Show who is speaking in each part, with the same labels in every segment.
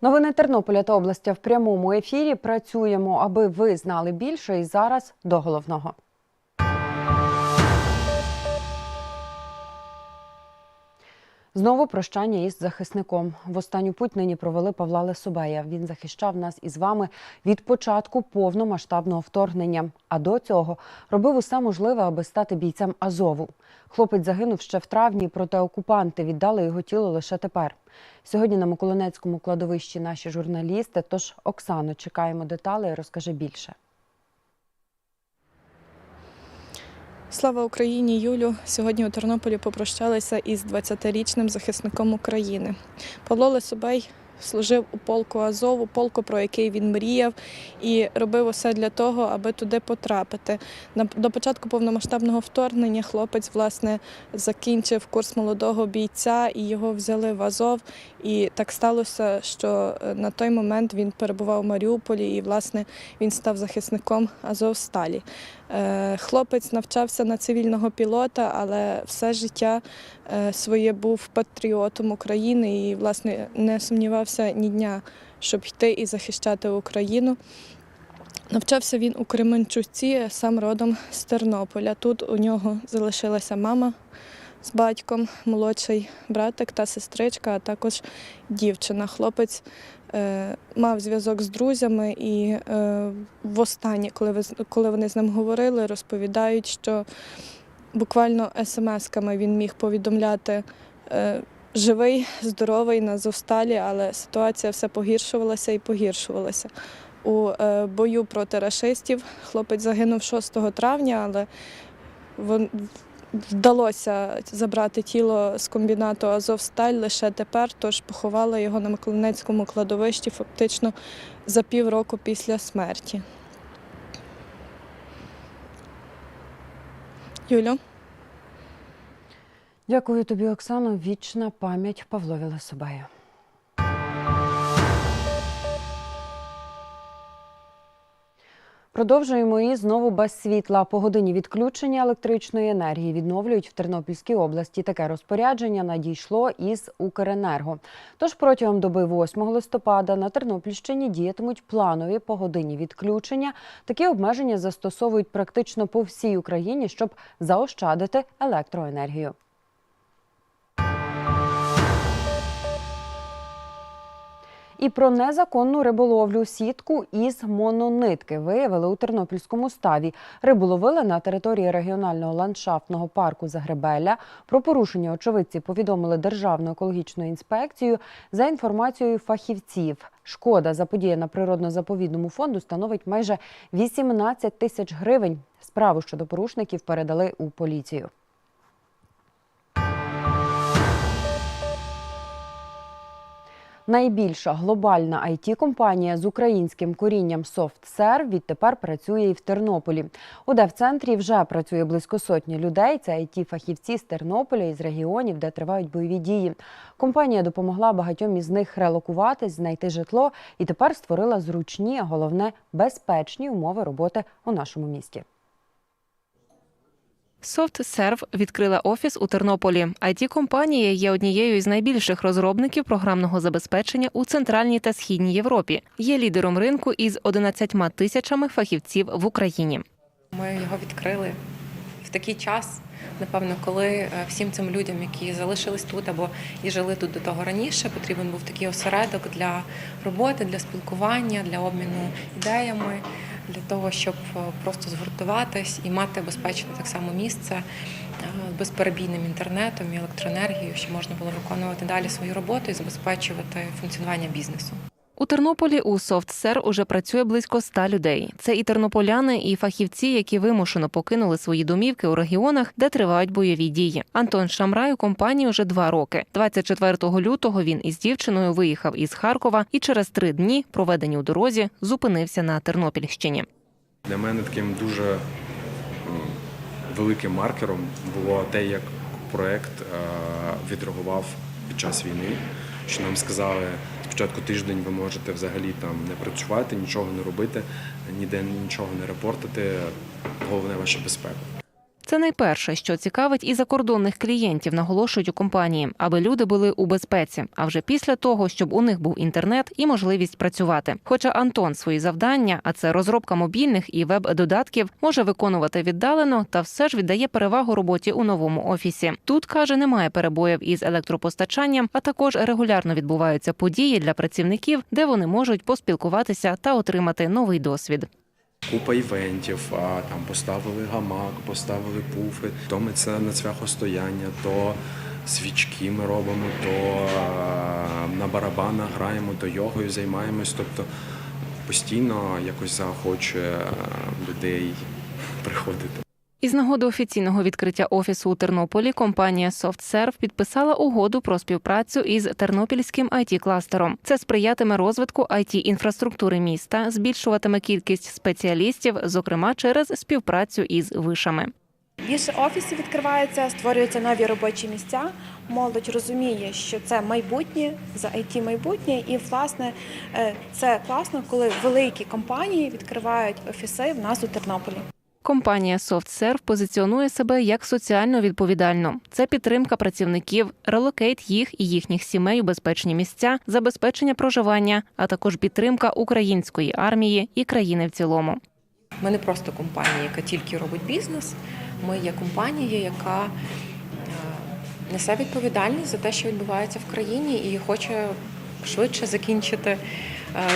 Speaker 1: Новини Тернополя та області в прямому ефірі. Працюємо, аби ви знали більше. І зараз до головного. Знову прощання із захисником. В останню путь нині провели Павла Лесубея. Він захищав нас із вами від початку повномасштабного вторгнення. А до цього робив усе можливе, аби стати бійцем Азову. Хлопець загинув ще в травні, проте окупанти віддали його тіло лише тепер. Сьогодні на Миколинецькому кладовищі наші журналісти. Тож Оксано, чекаємо деталей. Розкажи більше.
Speaker 2: Слава Україні, Юлю! Сьогодні у Тернополі попрощалися із 20-річним захисником України. Павло Лисобей служив у полку Азову, полку, про який він мріяв, і робив усе для того, аби туди потрапити. До початку повномасштабного вторгнення хлопець власне закінчив курс молодого бійця і його взяли в Азов. І так сталося, що е, на той момент він перебував у Маріуполі, і власне він став захисником Азовсталі. Е, Хлопець навчався на цивільного пілота, але все життя е, своє був патріотом України і, власне, не сумнівався ні дня, щоб йти і захищати Україну. Навчався він у Кременчуці, сам родом з Тернополя. Тут у нього залишилася мама з батьком, молодший братик та сестричка, а також дівчина. Хлопець е, мав зв'язок з друзями, і е, востаннє, коли, коли вони з ним говорили, розповідають, що буквально смс-ками він міг повідомляти. Е, Живий, здоровий на Зовсталі, але ситуація все погіршувалася і погіршувалася. У е, бою проти рашистів хлопець загинув 6 травня, але вдалося забрати тіло з комбінату Азовсталь лише тепер, тож поховала його на Миколинецькому кладовищі фактично за півроку після смерті. Юлю?
Speaker 1: Дякую тобі, Оксано. Вічна пам'ять Павлові Лесубею. Продовжуємо і знову без світла. По годині відключення електричної енергії відновлюють в Тернопільській області. Таке розпорядження надійшло із Укренерго. Тож протягом доби 8 листопада на Тернопільщині діятимуть планові погодинні відключення. Такі обмеження застосовують практично по всій Україні, щоб заощадити електроенергію. І про незаконну риболовлю сітку із мононитки виявили у Тернопільському ставі. Рибу ловили на території регіонального ландшафтного парку Загребеля. Про порушення очевидці повідомили Державну екологічну інспекцію. За інформацією фахівців, шкода заподіяна природно-заповідному фонду становить майже 18 тисяч гривень. Справу щодо порушників передали у поліцію. Найбільша глобальна it компанія з українським корінням SoftServe відтепер працює і в Тернополі. У Девцентрі вже працює близько сотні людей. Це it фахівці з Тернополя і з регіонів, де тривають бойові дії. Компанія допомогла багатьом із них релокуватись, знайти житло і тепер створила зручні, а головне безпечні умови роботи у нашому місті.
Speaker 3: SoftServe відкрила офіс у Тернополі. it компанія є однією із найбільших розробників програмного забезпечення у центральній та східній Європі. Є лідером ринку із 11 тисячами фахівців в Україні.
Speaker 4: Ми його відкрили в такий час, напевно, коли е, всім цим людям, які залишились тут або і жили тут до того раніше, потрібен був такий осередок для роботи, для спілкування, для обміну ідеями, для того, щоб е, просто згуртуватись і мати безпечне так само місце е, з безперебійним інтернетом і електроенергією, щоб можна було виконувати далі свою роботу і забезпечувати функціонування бізнесу.
Speaker 3: У Тернополі у SoftServe уже працює близько 100 людей. Це і тернополяни, і фахівці, які вимушено покинули свої домівки у регіонах, де тривають бойові дії. Антон Шамрай у компанії вже два роки. 24 лютого він із дівчиною виїхав із Харкова і через три дні, проведені у дорозі, зупинився на Тернопільщині.
Speaker 5: Для мене таким дуже великим маркером було те, як проект е, відреагував під час війни. Що нам сказали, спочатку тиждень ви можете взагалі там не працювати, нічого не робити, ніде нічого не репортити. Головне ваша безпека.
Speaker 3: Це найперше, що цікавить і закордонних клієнтів, наголошують у компанії, аби люди були у безпеці. А вже після того, щоб у них був інтернет і можливість працювати. Хоча Антон свої завдання, а це розробка мобільних і веб-додатків, може виконувати віддалено, та все ж віддає перевагу роботі у новому офісі. Тут каже, немає перебоїв із електропостачанням, а також регулярно відбуваються події для працівників, де вони можуть поспілкуватися та отримати новий досвід.
Speaker 5: Купа івентів, а, там поставили гамак, поставили пуфи, то ми це на цвяхостояння, то свічки ми робимо, то на барабанах граємо, то йогою займаємось. Тобто постійно якось заохочує людей приходити.
Speaker 3: Із нагоди офіційного відкриття офісу у Тернополі компанія SoftServe підписала угоду про співпрацю із тернопільським it кластером Це сприятиме розвитку it інфраструктури міста, збільшуватиме кількість спеціалістів, зокрема через співпрацю із вишами.
Speaker 6: Більше офісів відкривається, створюються нові робочі місця. Молодь розуміє, що це майбутнє за IT майбутнє, і власне е, це класно, коли великі компанії відкривають офіси в нас у Тернополі.
Speaker 3: Компанія SoftServe позиціонує себе як соціально відповідальну. Це підтримка працівників, релокейт їх і їхніх сімей у безпечні місця, забезпечення проживання, а також підтримка української армії і країни в цілому.
Speaker 4: Ми не просто компанія, яка тільки робить бізнес. Ми є компанія, яка е, несе відповідальність за те, що відбувається в країні, і хоче швидше закінчити е,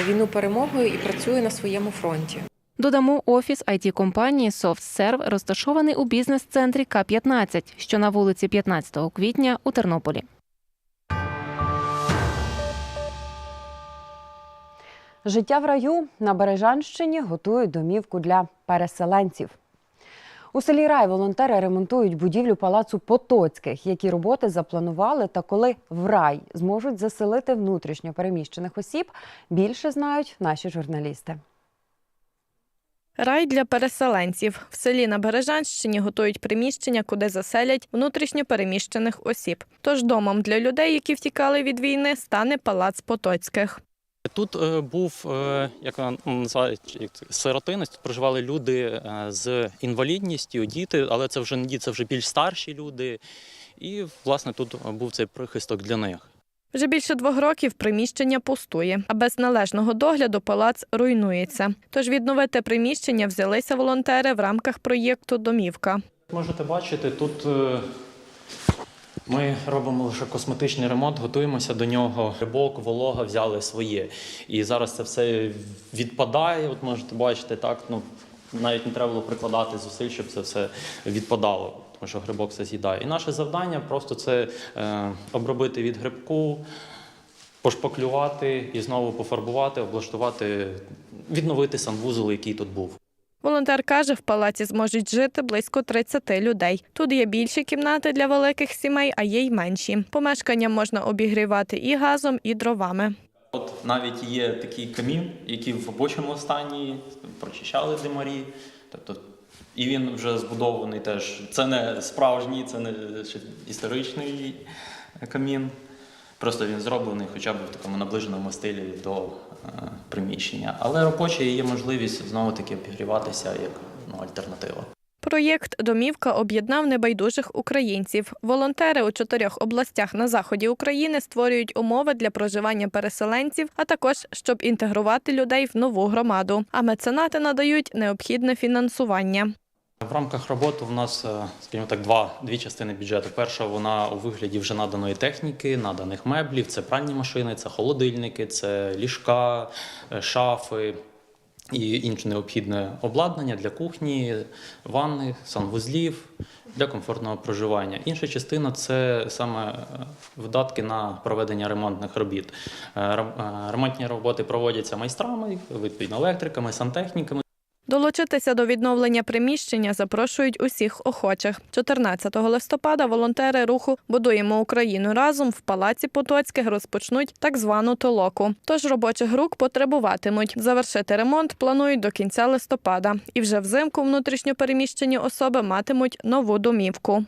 Speaker 4: війну перемогою і працює на своєму фронті.
Speaker 3: Додамо, офіс it компанії SoftServe розташований у бізнес-центрі К-15, що на вулиці 15 квітня у Тернополі.
Speaker 1: Життя в раю на Бережанщині готують домівку для переселенців. У селі Рай волонтери ремонтують будівлю палацу Потоцьких, які роботи запланували та коли в рай зможуть заселити внутрішньо переміщених осіб. Більше знають наші журналісти.
Speaker 2: Рай для переселенців в селі на Бережанщині готують приміщення, куди заселять внутрішньо переміщених осіб. Тож домом для людей, які втікали від війни, стане палац Потоцьких.
Speaker 7: Тут е, був, е, як вона називають, сиротинність. Тут проживали люди е, з інвалідністю, діти, але це вже не діти, це вже більш старші люди. І, власне, тут був цей прихисток для них.
Speaker 2: Вже більше двох років приміщення пустує, а без належного догляду палац руйнується. Тож відновити приміщення взялися волонтери в рамках проєкту Домівка.
Speaker 7: Можете бачити, тут е, ми робимо лише косметичний ремонт, готуємося до нього. Рибок, волога взяли своє. І зараз це все відпадає. От можете бачити, так ну навіть не треба було прикладати зусиль, щоб це все відпадало, тому що грибок все з'їдає. І наше завдання просто це е, обробити від грибку, пошпаклювати і знову пофарбувати, облаштувати, відновити санвузол, який тут був.
Speaker 2: Волонтер каже, в палаці зможуть жити близько 30 людей. Тут є більші кімнати для великих сімей, а є й менші. Помешкання можна обігрівати і газом, і дровами.
Speaker 7: От навіть є такий камін, який в робочому стані прочищали димарі. Тобто, і він вже збудований теж. Це не справжній, це не історичний камін. Просто він зроблений хоча б в такому наближеному стилі до е, приміщення. Але робочий є можливість знову таки обігріватися як ну, альтернатива.
Speaker 2: Проєкт Домівка об'єднав небайдужих українців. Волонтери у чотирьох областях на заході України створюють умови для проживання переселенців, а також щоб інтегрувати людей в нову громаду. А меценати надають необхідне фінансування.
Speaker 7: В рамках роботи в нас, е, скажімо так, два, дві частини бюджету. Перша вона у вигляді вже наданої техніки, наданих меблів, це пральні машини, це холодильники, це ліжка, е, шафи і інше необхідне обладнання для кухні, ванни, санвузлів для комфортного проживання. Інша частина це саме е, видатки на проведення ремонтних робіт. Рем- Ремонтні роботи проводяться майстрами, відповідно електриками, сантехніками.
Speaker 2: Долучитися до відновлення приміщення запрошують усіх охочих. 14 листопада волонтери руху Будуємо Україну разом в палаці Потоцьких розпочнуть так звану толоку. Тож робочих рук потребуватимуть. Завершити ремонт планують до кінця листопада. І вже взимку внутрішньопереміщені особи матимуть нову домівку.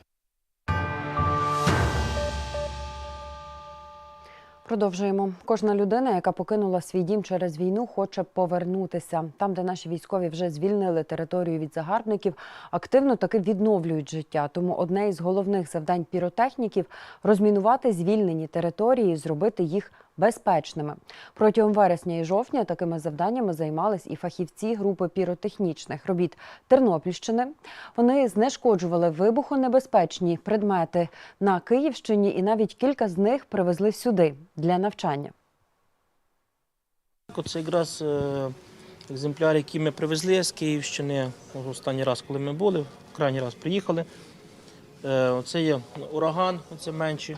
Speaker 1: Продовжуємо. Кожна людина, яка покинула свій дім через війну, хоче повернутися. Там, де наші військові вже звільнили територію від загарбників, активно таки відновлюють життя. Тому одне із головних завдань піротехніків розмінувати звільнені території, зробити їх безпечними. Протягом вересня і жовтня такими завданнями займались і фахівці групи піротехнічних робіт Тернопільщини. Вони знешкоджували вибухонебезпечні предмети на Київщині, і навіть кілька з них привезли сюди для навчання.
Speaker 8: Це якраз е, екземпляр, який ми привезли з Київщини. Останній раз, коли ми були, крайній раз приїхали. Е, Оце є ураган, оце менші,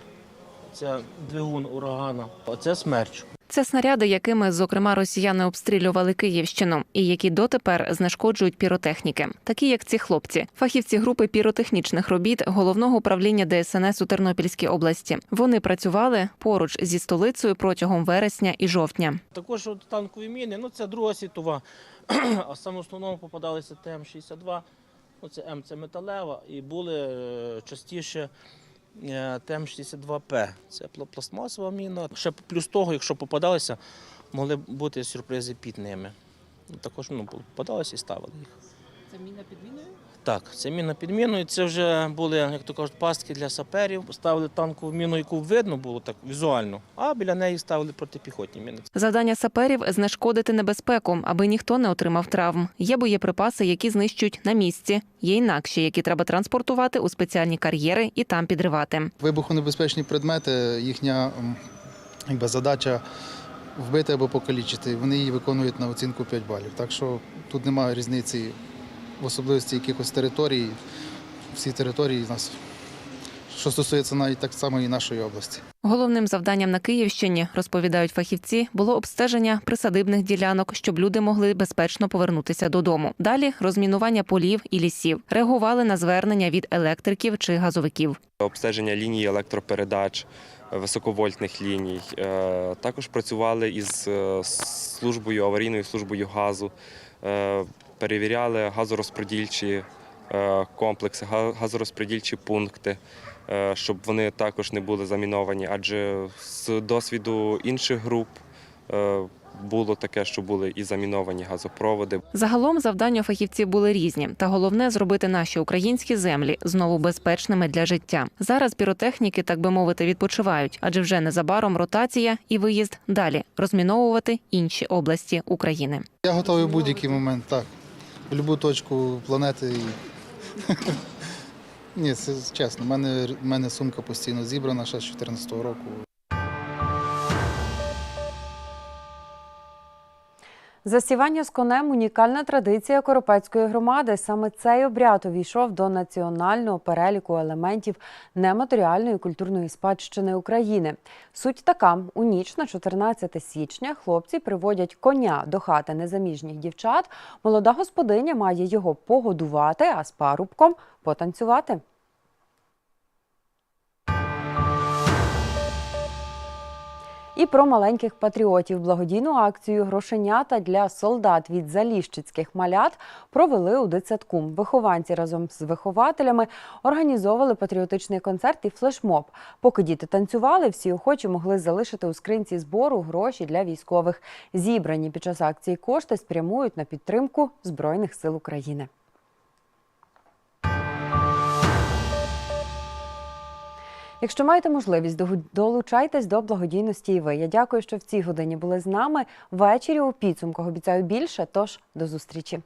Speaker 8: це двигун урагана, оце смерч.
Speaker 3: Це снаряди, якими, зокрема, росіяни обстрілювали Київщину, і які дотепер знешкоджують піротехніки, такі як ці хлопці, фахівці групи піротехнічних робіт головного управління ДСНС у Тернопільській області. Вони працювали поруч зі столицею протягом вересня і жовтня.
Speaker 8: Також от танкові міни, ну це Друга світова, а саме основному попадалися ТМ-62, ну це М, це металева, і були е, частіше ТМ-62П, це пла- пластмасова міна. Ще плюс того, якщо попадалися, могли бути сюрпризи під ними. Також ну, попадалися і ставили їх.
Speaker 9: Це міна під міною?
Speaker 8: Так, це міна під міною. Це вже були, як то кажуть, пастки для саперів. Ставили танкову міну, яку видно було так візуально, а біля неї ставили протипіхотні міни.
Speaker 3: Завдання саперів знешкодити небезпеку, аби ніхто не отримав травм. Є боєприпаси, які знищують на місці. Є інакші, які треба транспортувати у спеціальні кар'єри і там підривати.
Speaker 10: Вибухонебезпечні предмети, їхня якби, задача вбити або покалічити. Вони її виконують на оцінку 5 балів. Так що тут немає різниці в особливості якихось територій. Всі території у нас, що стосується навіть так само і нашої області.
Speaker 3: Головним завданням на Київщині, розповідають фахівці, було обстеження присадибних ділянок, щоб люди могли безпечно повернутися додому. Далі розмінування полів і лісів. Реагували на звернення від електриків чи газовиків.
Speaker 11: обстеження ліній електропередач, високовольтних ліній. Е, Також працювали із е, службою аварійною службою газу, Е, перевіряли газорозподільчі е, комплекси, га- газорозподільчі пункти, е, щоб вони також не були заміновані. Адже з досвіду інших груп е, було таке, що були і заміновані газопроводи.
Speaker 3: Загалом завдання фахівців були різні, та головне зробити наші українські землі знову безпечними для життя. Зараз піротехніки, так би мовити, відпочивають, адже вже незабаром ротація і виїзд далі розміновувати інші області України.
Speaker 10: Я готовий в будь-який момент, так. В будь-яку точку планети. І... Ні, це чесно. в мене, мене сумка постійно зібрана ще з 2014 року.
Speaker 1: Засівання з конем унікальна традиція Коропецької громади. Саме цей обряд увійшов до національного переліку елементів нематеріальної культурної спадщини України. Суть така: у ніч на 14 січня хлопці приводять коня до хати незаміжніх дівчат. Молода господиня має його погодувати, а з парубком потанцювати. І про маленьких патріотів благодійну акцію Грошенята для солдат від заліщицьких малят провели у дитсадку. Вихованці разом з вихователями організовували патріотичний концерт і флешмоб. Поки діти танцювали, всі охочі могли залишити у скринці збору гроші для військових. Зібрані під час акції кошти спрямують на підтримку Збройних сил України. Якщо маєте можливість, долучайтесь до благодійності і ви. Я дякую, що в цій годині були з нами. Ввечері у підсумках обіцяю більше. Тож до зустрічі.